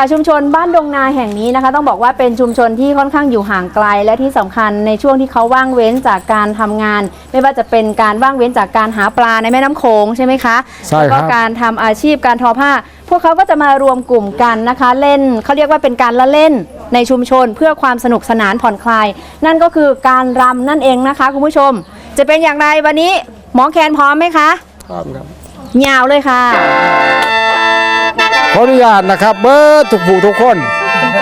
ค่ะชุมชนบ้านดงนาแห่งนี้นะคะ ต้องบอกว่าเป็นชุมชนที่ค่อนข้างอยู่ห่างไกล และที่สำคัญในช่วงที่เขาว่างเว้นจากการทำงาน ไม่ว่าจะเป็นการว่างเว้นจากการหาปลาในแม่น้ำโขงใช่ไหมคะใช่แล้วครัก็บการทำอาชีพการทอผ้า พวกเขาก็จะมารวมกลุ่มกันนะคะ เล่นเขาเรียกว่าเป็นการละเล่นในชุมชนเพื่อความสนุกสนานผ่อนคลาย นั่นก็คือการรำนั่นเองนะคะคุณผู้ชม จะเป็นอย่างไรวันนี้หมอแคนพร้อมไหมคะพร้อมครับยาวเลยค่ะข ออนุญาตนะครับ เบิร์ดทุกผู้ทุกคน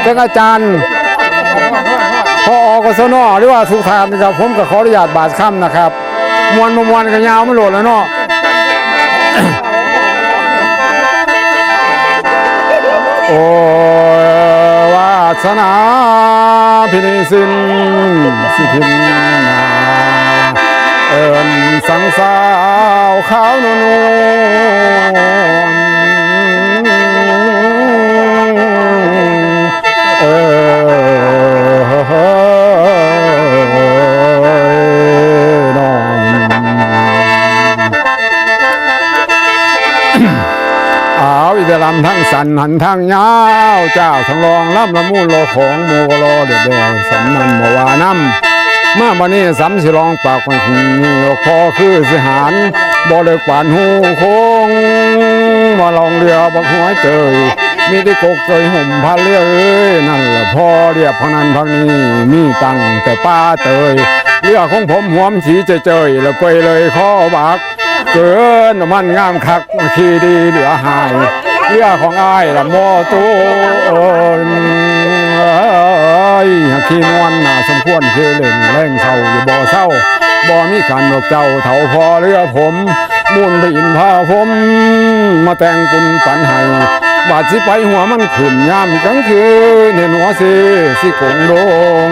เป็นอาจารย์พออกศนหรือว่าสุธานนะครับผมก็ขออนุญาตบาดค่ำนะครับ มวนมามวนกันยาวไม่โหลดแล้วเนาะโอ้วาสนาพินิสินสิพินนาเอิญสังสาวขาวนวลำทั้งสันหันทั้งยาวเจ้าทั้งรองล่ำละมูลโลของโมกโลเดือดแดงสำนันมวาน้ำมาบันนี้สำสิรองปากมันคงคอคือสิหารบ่เลยกวานหูคงมาลองเรือบักหัวเจยมีได้กกเจยห่มพาเรือเอ้ยนั่นแหละพ่อเรียบพนันพังนี้มีตังแต่ป้าเตยเรือของผมหวมสีเจยเจยแล้วไปเลยข้อบักเกินมันงามคักขี่ดีเหลือหาย เรือของอ้ายละโมตูเอ้ขี่นวลน่าสมควรเคเล่นแรงเศร้าอยู่บ่อเศร้าบ่มีกันดอกเจ้าเถาพอเรือผมมุนไปอินพาผม มาแต่งกุนปันให้บาดสิไปหัวมันขึ้นยามกลางคืนเห็นหัวสิสิคงโดง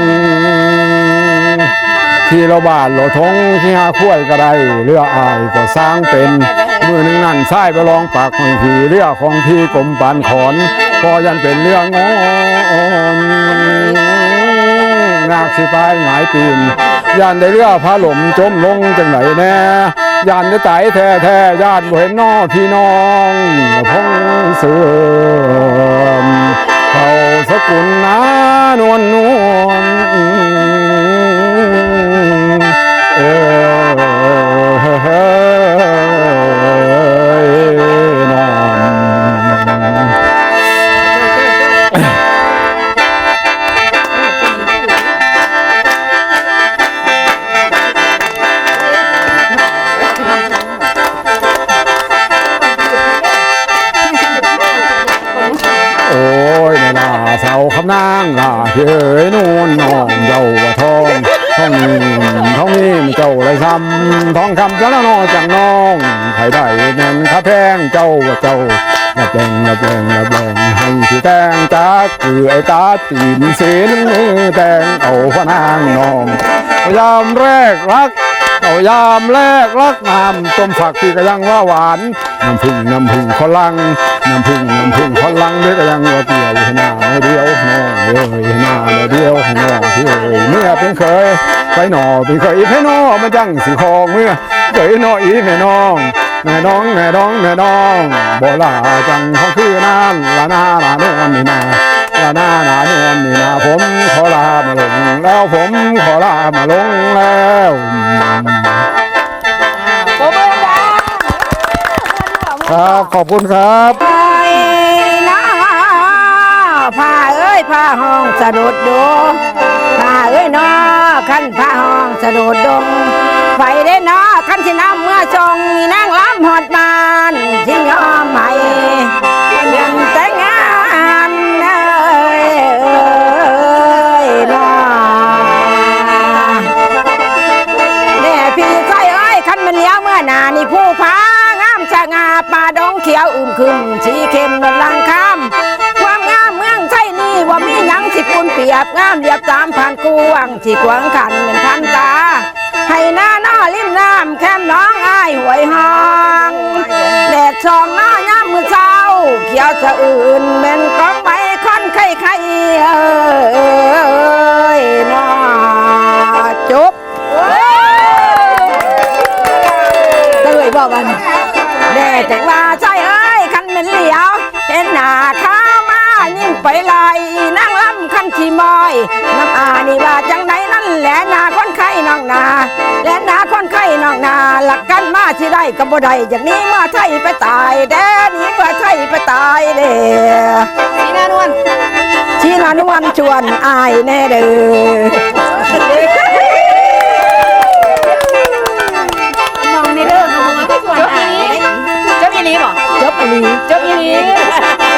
ที่เราบ้านเราทงที่หาคุ้ยก็ได้เรืออายก็สร้างเป็นมือหนึ่งนั่นใส่ไปลองปากของพี่เรือของพี่กลมปานขอนพอยันเป็นเรืองอนนาคสิปายหงายปีนยานได้เรือพาหลมจมลงจังไหนแน่ยานได้ไตแท้แท้ญาติบ่เห็นน้อพี่น้องพงเสือ โอ้ยในลาเสาคำนางลาเฮยนูนน้องเยาวทองทองมีทองมีเจ้าไรซ้ำทองคำจะละนอจากน้องใครได้แน่นข้าแพงเจ้าว่าเจ้าระแบงระแบงระแบงให้ที่แตงจากคือไอ้ตาตีนเสีนมือแตงเอาพนางน้องยามแรกรัก เอายามแรกรักน้ำต้มฝักที่ก็ยังว่าหวานน้ำผึ้งน้ำผึ้งคนลังน้ำผึ้งน้ำผึ้งคนลังเด็กก็ยังว่าเปรี้ยวหน้าเดียวน้องเอ้ยให้หน้าเดียวหน้องพี่เอ้ยเมื่อเป็นเคยไปหนอเป็นเคยให้น้อมันจังสีคองเมื่อเคยน้ออีแม่น้องแม่น้องแม่น้องแม่น้องบ่ลาจังเขาคือนั่นละนาลานวลนี่นาละนาลานวลนี่นาผมขอลามาลงแล้วผมขอลามาลงแล้ว ขอบคุณครับไปนะผ้าเอ้ยผ้าห้องสะดุดดูผ้าเอ้ยน้อขั้นผ้าห้องสะดุดดงไปได้น้อขั้นที่น้ำเมื่อชงมีนางล้ำหอดบานที่ยอมให้ยังแต่งานเอ้ยเอ้ยน้อแน่พี่ใจเอ้ยคันมันเลี้ยวเมื่อนานี่ผู้พางามชะงาป่าด ขียวอึมคึมสีเข้มนวลลังคำความงามเมืองไทยนี่ว่ามีหยังสิปุนเปียบงามเรียบตามผ่านกวางที่ขวางขันเป็นพันตา ให้หน้าหน้อริมน้ำแคมน้องอ้ายหวยหองแดดส่องหน้าย่ามมือเช้า เขียวสะอื่นเป็นกองใบค่อนไข่ไข่เอ้ยนอจุบเตยบอกกันแด่แต่ว่าใจ เอ้ยคันเป็นเหลียวเห็นหน้าข้ามายิ่งไปไล่นั่งลำคันที่มอยน้ำอานี่ว่าจังไหนนั่นแหละนาคนไข้น้องนาและนาคนไข้น้องนาหลักกันมาที่ได้กับบ่ได้จากนี้มาไทยไปตายแดนนี้มาไทยไปตายเด้สีนานวลชีนานุวันชวนอายแน่เด้อ จบอีหลีบ่จบอันนี้จบอีหลี